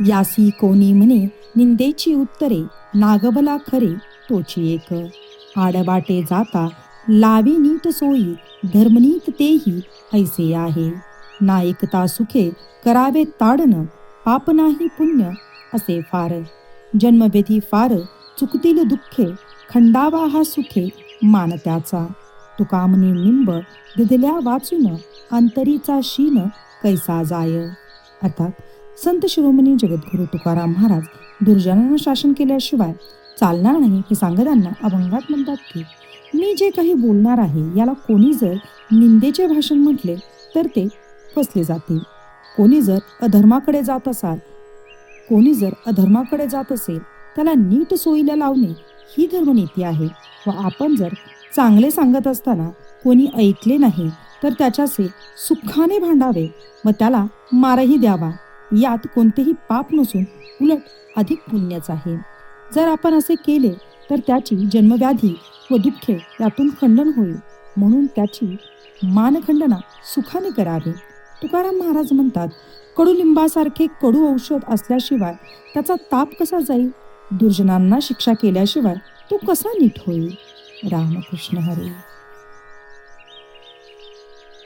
यासी कोणी म्हणे निंदेची उत्तरे नागबला खरे तोची एक. आडबाटे जाता लावी नीट सोयी धर्मनीत तेही ऐसे आहे. ना एकता सुखे करावे ताडन पाप नाही पुण्य असे फार. जन्मभेदी फार चुकतील दुःखे खंडावा हा सुखे मान त्याचा. तुकामनी निंब दिदल्या वाचून अंतरीचा शीन कैसा जाय. अर्थात संत शिरोमणी जगद्गुरु तुकाराम महाराज दुर्जनांना शासन केल्याशिवाय चालणार नाही हे सांगताना अभंगात म्हणतात की मी जे काही बोलणार आहे याला कोणी जर निंदेचे भाषण म्हटले तर ते फसले जाते कोणी जर अधर्माकडे जात असाल कोणी जर अधर्माकडे जात असेल त्याला नीट सोयीला लावणे ही धर्मनीती आहे व आपण जर चांगले सांगत असताना कोणी ऐकले नाही तर त्याच्याशी सुखाने भांडावे व त्याला मारही द्यावा. यात कोणतेही पाप नसून उलट अधिक पुण्यच आहे. जर आपण असे केले तर त्याची जन्मव्याधी व दुःखे यातून खंडन होईल. म्हणून त्याची मानखंडना सुखाने करावी. तुकाराम महाराज म्हणतात कडुलिंबासारखे कडू औषध असल्याशिवाय त्याचा ताप कसा जाईल? दुर्जनांना शिक्षा केल्याशिवाय तो कसा नीट होईल? रामकृष्ण हरी.